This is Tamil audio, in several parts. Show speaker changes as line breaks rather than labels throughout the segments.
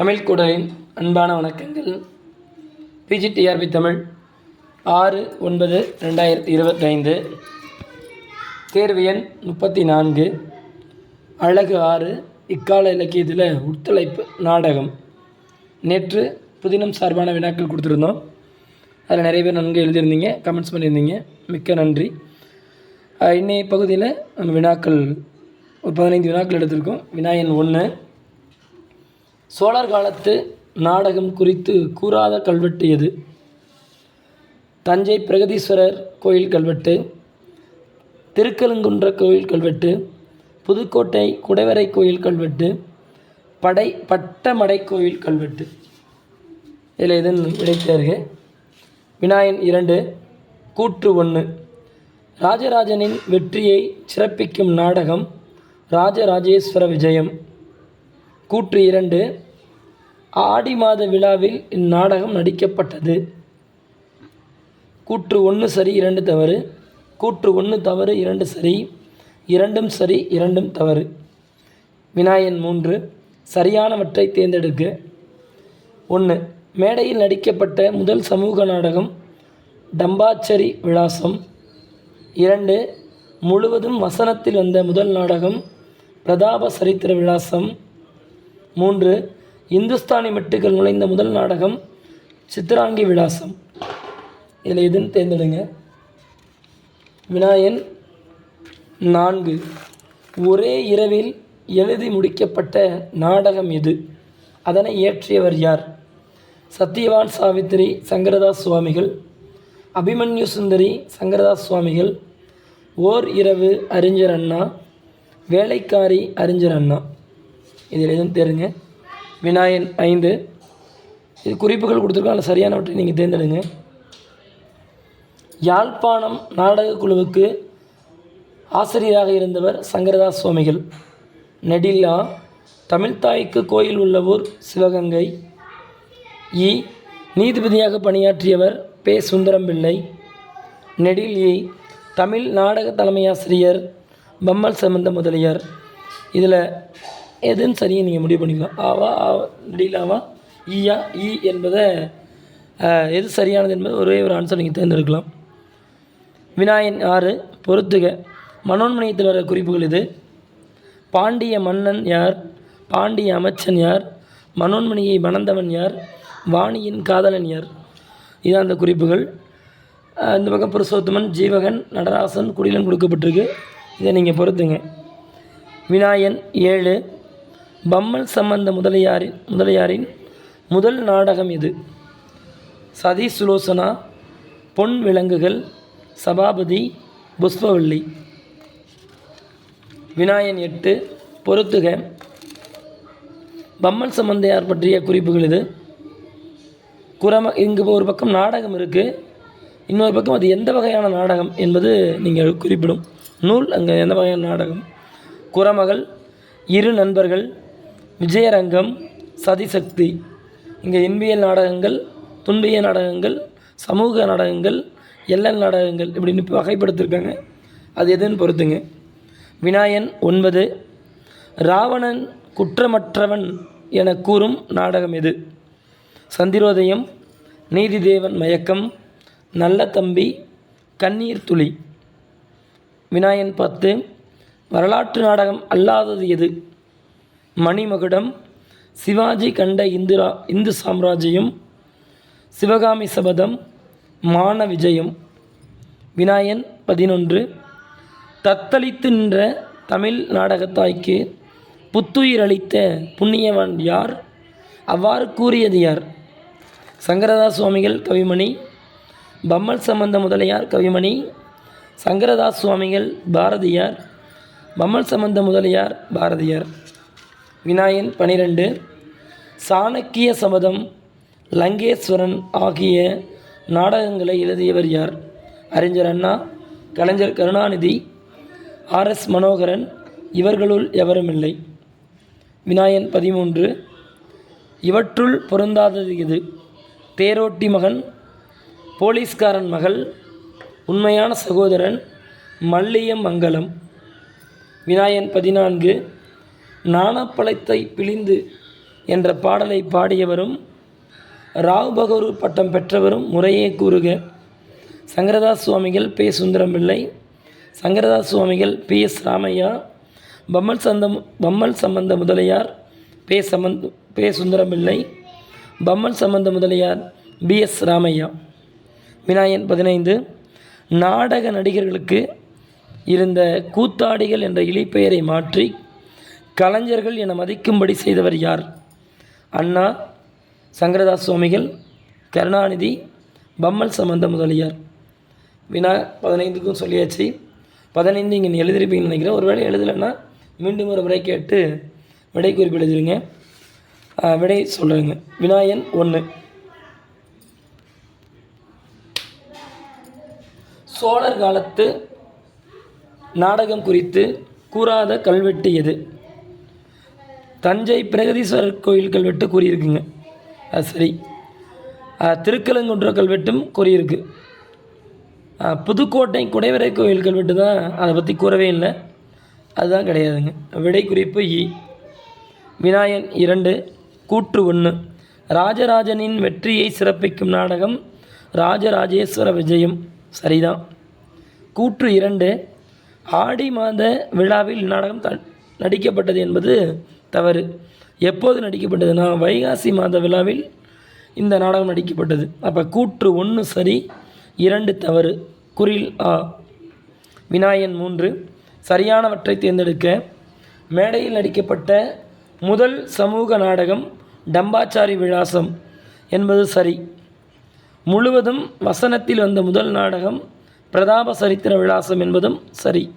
தமிழ் கூடலின் அன்பான வணக்கங்கள். பிஜிடிஆர்பி தமிழ் ஆறு ஒன்பது ரெண்டாயிரத்தி இருபத்தைந்து. தேர்வு எண் முப்பத்தி நான்கு அழகு ஆறு இக்கால இலக்கியத்தில் உட்தலைப்பு நாடகம். நேற்று புதினம் சார்பான வினாக்கள் கொடுத்துருந்தோம். அதில் நிறைய பேர் நன்கு எழுதியிருந்தீங்க கமெண்ட்ஸ் பண்ணியிருந்தீங்க. மிக்க நன்றி. இன்றைய இன்னைய பகுதியில் நம்ம வினாக்கள் ஒரு பதினைந்து வினாக்கள் எடுத்திருக்கோம். வினாயன் ஒன்று. சோழர் காலத்து நாடகம் குறித்து கூறாத கல்வெட்டு எது? தஞ்சை பிரகதீஸ்வரர் கோயில் கல்வெட்டு திருக்கலுங்குன்ற கோயில் கல்வெட்டு புதுக்கோட்டை குடைவரை கோயில் கல்வெட்டு படை பட்டமடை கோயில் கல்வெட்டு. இதில் இதன் விடைத்தேர்க வினாயன் இரண்டு கூற்று ஒன்று. ராஜராஜனின் வெற்றியை சிறப்பிக்கும் நாடகம் ராஜராஜேஸ்வர விஜயம். கூற்று இரண்டு ஆடி மாத விழாவில் இந்நாடகம் நடிக்கப்பட்டது. கூற்று ஒன்று சரி இரண்டு தவறு. கூற்று ஒன்று தவறு இரண்டு சரி. இரண்டும் சரி இரண்டும் தவறு. வினாயன் மூன்று சரியானவற்றை தேர்ந்தெடுக்க. ஒன்று மேடையில் நடிக்கப்பட்ட முதல் சமூக நாடகம் டம்பாச்சரி விலாசம். இரண்டு முழுவதும் வசனத்தில் வந்த முதல் நாடகம் பிரதாப சரித்திர விலாசம். மூன்று இந்துஸ்தானி மெட்டுக்கள் நுழைந்த முதல் நாடகம் சித்ராங்கி விலாசம். இதில் எதுன்னு தேர்ந்தெடுங்க. வினாயன் நான்கு. ஒரே இரவில் எழுதி முடிக்கப்பட்ட நாடகம் எது? அதனை இயற்றியவர் யார்? சத்யவான் சாவித்திரி சங்கரதாஸ் சுவாமிகள். அபிமன்யு சுந்தரி சங்கரதாஸ் சுவாமிகள். ஓர் இரவு அறிஞர் அண்ணா வேலைக்காரி அறிஞர் அண்ணா. இதில் எதுவும் தேருங்க. வினாயன் ஐந்து. இது குறிப்புகள் கொடுத்துருக்கோம் சரியானவற்றை நீங்கள் தேர்ந்தெடுங்க. யாழ்ப்பாணம் நாடக குழுவுக்கு ஆசிரியராக இருந்தவர் சங்கரதாஸ் சுவாமிகள். நெடில்லா தமிழ்தாய்க்கு கோயில் உள்ள ஊர் சிவகங்கை. இ. நீதிபதியாக பணியாற்றியவர் பே. சுந்தரம் பிள்ளை நெடில் இ தமிழ் நாடக தலைமையாசிரியர் பம்மல் சம்பந்த முதலியார். இதில் எதுன்னு சரியாக நீங்கள் முடிவு பண்ணிக்கலாம். ஆவா ஆவா நெடிலாவா ஈயா ஈ என்பதை எது சரியானது என்பது ஒரே ஒரு ஆன்சர் நீங்கள் தேர்ந்தெடுக்கலாம். வினாயன் ஆறு பொறுத்துக. மனோன்மணியத்தில் வர குறிப்புகள் இது. பாண்டிய மன்னன் யார்? பாண்டிய அமைச்சன் யார்? மனோன்மணியை மணந்தவன் யார்? வாணியின் காதலன் யார்? இதான் அந்த குறிப்புகள். இந்த பக்கம் புருஷோத்தமன் ஜீவகன் நடராசன் குடிலன் கொடுக்கப்பட்டிருக்கு. இதை நீங்கள் பொறுத்துங்க. வினாயன் ஏழு பம்மல் சம்பந்த முதலியாரின் முதலியாரின் முதல் நாடகம் இது. சதி சுலோசனா பொன் விலங்குகள் சபாபதி புஷ்பவள்ளி வினாயன் எட்டு பொறுத்துக பம்மன் சம்பந்தையார் பற்றிய குறிப்புகள் இது. குரம இங்கு ஒரு பக்கம் நாடகம் இருக்குது இன்னொரு பக்கம் அது எந்த வகையான நாடகம் என்பது நீங்கள் குறிப்பிடும் நூல் அங்கே எந்த வகையான நாடகம்? குரமகள் இரு நண்பர்கள் விஜயரங்கம் சதிசக்தி. இங்கே இன்பியல் நாடகங்கள் துன்பிய நாடகங்கள் சமூக நாடகங்கள் எல்லல் நாடகங்கள் இப்படின்னு வகைப்படுத்திருக்காங்க. அது எதுன்னு பொறுத்துங்க. வினாயன் ஒன்பது ராவணன் குற்றமற்றவன் என கூறும் நாடகம் எது? சந்திரோதயம் நீதிதேவன் மயக்கம் நல்ல தம்பி கண்ணீர் துளி. வினாயன் பத்து வரலாற்று நாடகம் அல்லாதது எது? மணிமகுடம் சிவாஜி கண்ட இந்திரா இந்து சாம்ராஜ்யம் சிவகாமி சபதம் மான விஜயம். விநாயன் பதினொன்று. தத்தளித்து நின்ற தமிழ் நாடகத்தாய்க்கு புத்துயிர் அளித்த புண்ணியவான் யார்? அவ்வாறு கூறியது யார்? சங்கரதாஸ் சுவாமிகள் கவிமணி. பம்மல் சம்பந்த முதலியார் கவிமணி. சங்கரதாஸ் சுவாமிகள் பாரதியார். பம்மல் சம்பந்த முதலியார் பாரதியார். வினாயன் பனிரெண்டு சாணக்கிய சபதம் லங்கேஸ்வரன் ஆகிய நாடகங்களை எழுதியவர் யார்? அறிஞர் அண்ணா கலைஞர் கருணாநிதி ஆர்எஸ் மனோகரன் இவர்களுள் எவருமில்லை வினாயன் பதிமூன்று இவற்றுள் பொருந்தாதது இது தேரோட்டி மகன் போலீஸ்காரன் மகள் உண்மையான சகோதரன் மல்லியம் மங்கலம் வினாயன் பதினான்கு நாணப்பழத்தை பிழிந்து என்ற பாடலை பாடியவரும் ராவ் பகதூர் பட்டம் பெற்றவரும் முறையே கூறுக சங்கரதாஸ் சுவாமிகள் பே. சுந்தரம்பிள்ளை சங்கரதாஸ் சுவாமிகள் பி. எஸ். ராமையா பம்மல் சந்தம் பம்மல் சம்பந்த முதலியார் பே. சமந்த் பே. சுந்தரம்பிள்ளை பம்மல் சம்பந்த முதலியார் பி. எஸ். ராமையா. வினாயன் பதினைந்து நாடக நடிகர்களுக்கு இருந்த கூத்தாடிகள் என்ற இழிப்பெயரை மாற்றி கலைஞர்கள் என மதிக்கும்படி செய்தவர் யார்? அண்ணா சங்கரதாஸ் சுவாமிகள் கருணாநிதி பம்மல் சம்பந்த முதலியார். வினா பதினைந்துக்கும் சொல்லியாச்சு. பதினைந்து இங்கே எழுதிருப்பீங்கன்னு நினைக்கிறேன். ஒருவேளை எழுதலைன்னா மீண்டும் ஒரு முறை கேட்டு விடை குறிப்பு எழுதிருங்க. விடை சொல்கிறேங்க வினாயன் ஒன்று சோழர் காலத்து நாடகம் குறித்து கூறாத கல்வெட்டு எது? தஞ்சை பிரகதீஸ்வரர் கோயில் கல்வெட்டு கூறியிருக்குங்க. அது சரி. திருக்கலங்குன்ற கல்வெட்டும் கூறியிருக்கு. புதுக்கோட்டை குடைவரை கோயில் கல்வெட்டு தான் அதை பற்றி கூறவே இல்லை. அதுதான் கிடையாதுங்க. விடை குறிப்பு இ. விநாயகன் இரண்டு கூற்று ஒன்று ராஜராஜனின் வெற்றியை சிறப்பிக்கும் நாடகம் ராஜராஜேஸ்வர விஜயம். சரிதான். கூற்று இரண்டு ஆடி மாத விழாவில் நாடகம் த நடிக்கப்பட்டது என்பது தவறு. எப்போது நடிக்கப்பட்டதுன்னா வைகாசி மாத விழாவில் இந்த நாடகம் நடிக்கப்பட்டது. அப்போ கூற்று ஒன்று சரி இரண்டு தவறு. குறில் ஆ. வினாயன் மூன்று. சரியானவற்றை தேர்ந்தெடுக்க மேடையில் நடிக்கப்பட்ட முதல் சமூக நாடகம் டம்பாச்சாரி விலாசம் என்பது சரி. முழுவதும் வசனத்தில் வந்த முதல் நாடகம் பிரதாப சரித்திர விலாசம் என்பதும் சரி.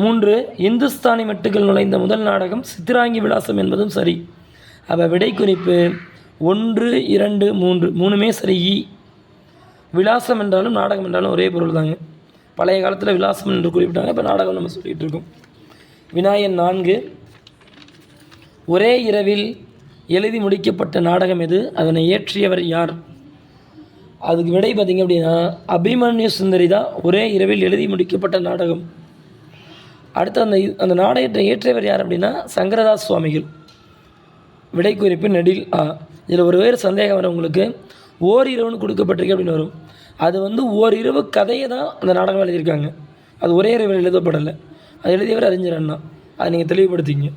மூன்று இந்துஸ்தானி மெட்டுகள் நுழைந்த முதல் நாடகம் சித்திராங்கி விலாசம் என்பதும் சரி. அவ விடை குறிப்பு ஒன்று இரண்டு மூன்று மூணுமே சரி. விலாசம் என்றாலும் நாடகம் என்றாலும் ஒரே பொருள் தாங்க. பழைய காலத்தில் விலாசம் என்று குறிப்பிட்டாங்க இப்போ நாடகம் நம்ம சொல்லிகிட்டு இருக்கோம். விநாயகன் நான்கு. ஒரே இரவில் எழுதி முடிக்கப்பட்ட நாடகம் எது? அதனை இயற்றியவர் யார்? அதுக்கு விடை பார்த்திங்க அப்படின்னா அபிமன்யு சுந்தரி தான் ஒரே இரவில் எழுதி முடிக்கப்பட்ட நாடகம். அடுத்து அந்த அந்த நாடகத்தை இயற்றியவர் யார் அப்படின்னா சங்கரதாஸ் சுவாமிகள். விடை குறிப்பு நெடில் ஆ இதில் ஒரு வேறு சந்தேகம் வரும் உங்களுக்கு. ஓரிரவுன்னு கொடுக்கப்பட்டிருக்கு அப்படின்னு வரும். அது வந்து ஓரிரவு கதையை தான் அந்த நாடகம் எழுதியிருக்காங்க. அது ஒரே இரவில் எழுதப்படலை. அது எழுதியவர் அறிஞர் அண்ணா. அதை நீங்கள் தெளிவுபடுத்திங்க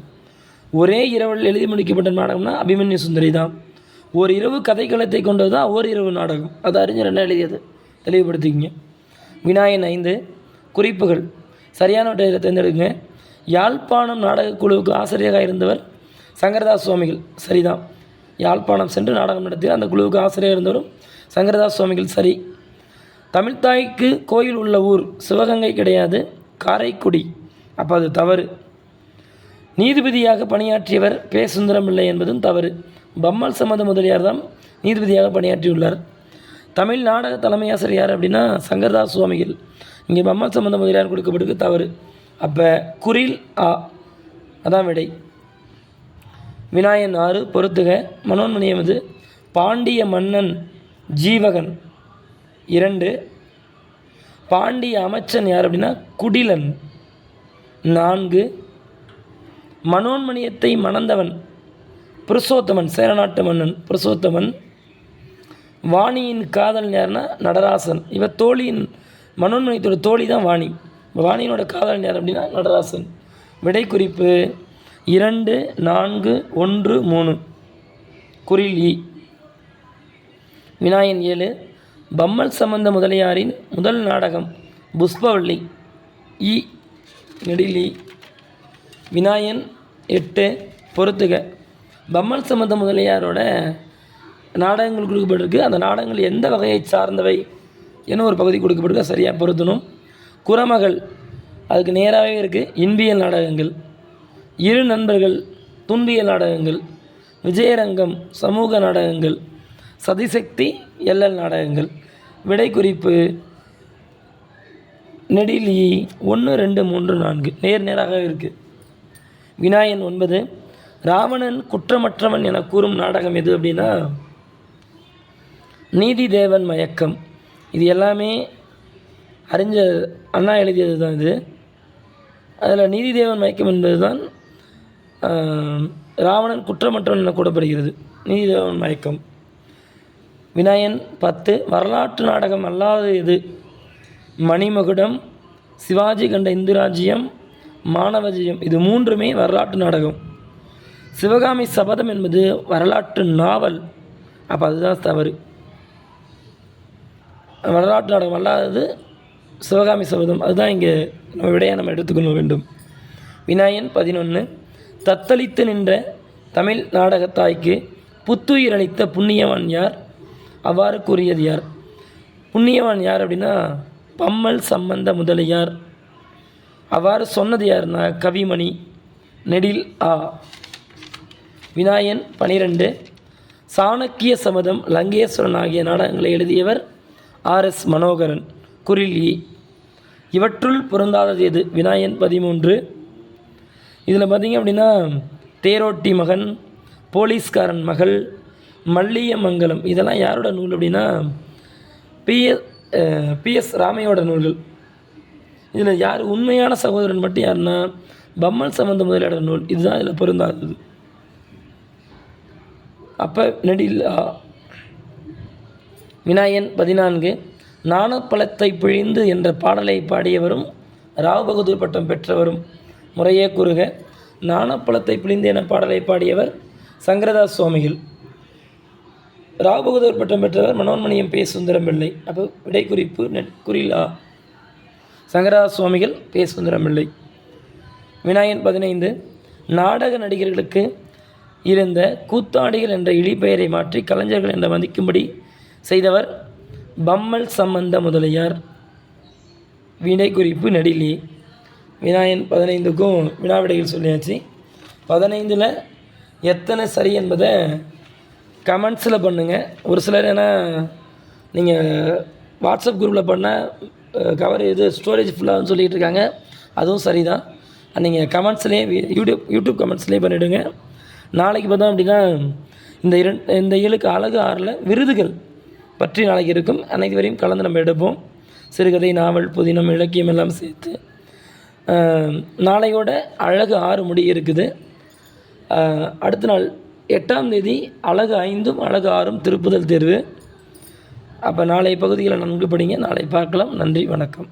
ஒரே இரவில் எழுதி முடிக்கப்பட்ட நாடகம்னா அபிமன்யு சுந்தரி தான். ஒரு இரவு கதைக்களத்தை கொண்டது தான் ஓர் இரவு நாடகம். அது அறிஞர் அண்ணா எழுதியது. தெளிவுபடுத்திக்கிங்க. வினாயன் ஐந்து குறிப்புகள். சரியானவற்றை தேர்ந்தெடுங்க. யாழ்ப்பாணம் நாடகக்குழுவுக்கு ஆசிரியராக இருந்தவர் சங்கரதாஸ் சுவாமிகள். சரிதான். யாழ்ப்பாணம் சென்று நாடகம் நடத்திய அந்த குழுவுக்கு ஆசிரியர் இருந்தவரும் சங்கரதாஸ் சுவாமிகள். சரி. தமிழ்தாய்க்கு கோயில் உள்ள ஊர் சிவகங்கை கிடையாது. காரைக்குடி. அப்போ அது தவறு. நீதிபதியாக பணியாற்றியவர் பே சுந்தரமில்லை என்பதும் தவறு. பம்மல் சம்மத முதலியார் தான் நீதிபதியாக பணியாற்றியுள்ளார். தமிழ் நாடக தலைமை ஆசிரியர் யார் அப்படின்னா சங்கர்தாஸ் சுவாமிகள். இங்கே பம்மல் சம்பந்த முதலியார் கொடுக்கப்பட்டிருக்கு தவறு. அப்போ குரில் ஆ அதான் விடை. விநாயகன் ஆறு பொறுத்துக மனோன்மணியமது பாண்டிய மன்னன் ஜீவகன். இரண்டு பாண்டிய அமைச்சன் யார் அப்படின்னா? குடிலன். நான்கு மனோன்மணியத்தை மணந்தவன். புருஷோத்தமன் சேரநாட்டு மன்னன். புருஷோத்தமன். வாணியின் காதல் யாருன்னா நடராசன். இவ தோழியின் மனோன்மணியத்தோட தோழி தான் வாணி. வாணியினோட காதலன் யார் அப்படின்னா நடராசன். விடை குறிப்பு இரண்டு நான்கு ஒன்று மூணு. குறில் இ. வினாயன் ஏழு. பம்மல் சம்பந்த முதலியாரின் முதல் நாடகம் புஷ்பவள்ளி. இ. நெடிலி வினாயன் எட்டு பொறுத்துக. பம்மல் சம்பந்த முதலியாரோட நாடகங்கள் கொடுக்கப்பட்டிருக்கு அந்த நாடகங்கள் எந்த வகையை சார்ந்தவை? என ஒரு பகுதி கொடுக்கப்பட்டிருக்கு சரியாக பொருத்தணும். குறமகள் அதுக்கு நேராகவே இருக்குது இன்பியல் நாடகங்கள் இரு நண்பர்கள் துன்பியல் நாடகங்கள் விஜயரங்கம் சமூக நாடகங்கள் சதிசக்தி எல்எல் நாடகங்கள் விடை குறிப்பு நெடிலி ஒன்று ரெண்டு மூன்று நான்கு. நேர் நேராக இருக்குது விநாயன் ஒன்பது. ராவணன் குற்றமற்றவன் என கூறும் நாடகம் எது அப்படின்னா நீதி தேவன் மயக்கம். இது எல்லாமே அறிஞர் அண்ணா எழுதியது தான் இது. அதில் நீதி தேவன் மயக்கம் என்பது தான் ராவணன் குற்றமற்றவன் என கூடப்படுகிறது நீதிதேவன் மயக்கம். விநாயன் பத்து வரலாற்று நாடகம் அல்லாத இது மணிமகுடம் சிவாஜி கண்ட இந்து ராஜ்யம் இது மூன்றுமே வரலாற்று நாடகம். சிவகாமி சபதம் என்பது வரலாற்று நாவல். அப்போ அதுதான் தவறு. வரலாற்று நாடகம் அல்லாதது சிவகாமி சபதம். அதுதான் இங்கே நம்ம விடையாக நம்ம எடுத்துக்கொள்ள வேண்டும். விநாயகன் பதினொன்று தத்தளித்து நின்ற தமிழ் நாடகத்தாய்க்கு புத்துயிர் அளித்த புண்ணியவான் யார்? அவ்வாறு கூறியது யார்? புண்ணியவான் யார் அப்படின்னா பம்மல் சம்பந்த முதலியார். அவ்வாறு சொன்னது யாருன்னா கவிமணி நெடில் ஆ. விநாயகன் பனிரெண்டு சாணக்கிய சமதம் லங்கேஸ்வரன் ஆகிய நாடகங்களை எழுதியவர் ஆர் எஸ் மனோகரன் குரில் இ. இவற்றுள் பொருந்தாதது எது? விநாயகன் பதிமூன்று. இதில் பார்த்திங்க அப்படின்னா தேரோட்டி மகன் போலீஸ்காரன் மகள் மல்லியமங்கலம். இதெல்லாம் யாரோட நூல் அப்படின்னா பிஎஸ் பிஎஸ் ராமையோட நூல்கள். இதில் யார் உண்மையான சகோதரன் மட்டும் யாருன்னா பம்மல் சம்பந்த முதலியாரோட நூல். இதுதான் இதில் பொருந்தாதது. அப்போ நெடில் வினாயன் பதினான்கு நாணப்பழத்தை பிழிந்து என்ற பாடலை பாடியவரும் ராவ் பகதூர் பட்டம் பெற்றவரும். முறையே கூறுக நாணப்பழத்தை பிழிந்து என பாடலை பாடியவர் சங்கரதாஸ் சுவாமிகள். ராவ் பகதூர் பட்டம் பெற்றவர் மனோன்மணியம் பே. சுந்தரம் பிள்ளை அப்போ விடை குறிப்பு குறிலா சங்கரதாஸ் சுவாமிகள் பே. சுந்தரம் பிள்ளை விநாயகன் பதினைந்து நாடக நடிகர்களுக்கு இருந்த கூத்தாடிகள் என்ற இழிபெயரை மாற்றி கலைஞர்கள் என்ற மதிக்கும்படி செய்தவர் பம்மல் சம்பந்த முதலியார். விடை குறிப்பு நெடிலி. விநாயகன் பதினைந்துக்கும் வினாவிடைகள் சொல்லியாச்சு. பதினைந்தில் எத்தனை சரி என்பதை கமெண்ட்ஸில் பண்ணுங்கள் ஒரு சிலர் ஏன்னா நீங்கள் வாட்ஸ்அப் குரூப்பில் பண்ணால் கவர் இது ஸ்டோரேஜ் ஃபுல்லாகனு சொல்லிகிட்டு இருக்காங்க. அதுவும் சரி தான் நீங்கள் கமெண்ட்ஸ்லேயே யூடியூப் யூடியூப் கமெண்ட்ஸ்லேயே பண்ணிவிடுங்க நாளைக்கு பார்த்தோம் அப்படின்னா இந்த இரண்டு இந்த ஏழுக்கு அழகு ஆறில் விருதுகள் பற்றி நாளைக்கு இருக்கும். அனைத்து வரையும் கலந்து நம்ம எடுப்போம். சிறுகதை நாவல் புதினம் இலக்கியம் எல்லாம் சேர்த்து. நாளையோட அழகு ஆறு முடி இருக்குது. அடுத்த நாள் எட்டாம் தேதி அழகு ஐந்தும் அழகு ஆறும் திருப்புதல் தேர்வு. அப்போ நாளை பகுதிகளை நன்கு படிங்க. நாளை பார்க்கலாம். நன்றி வணக்கம்.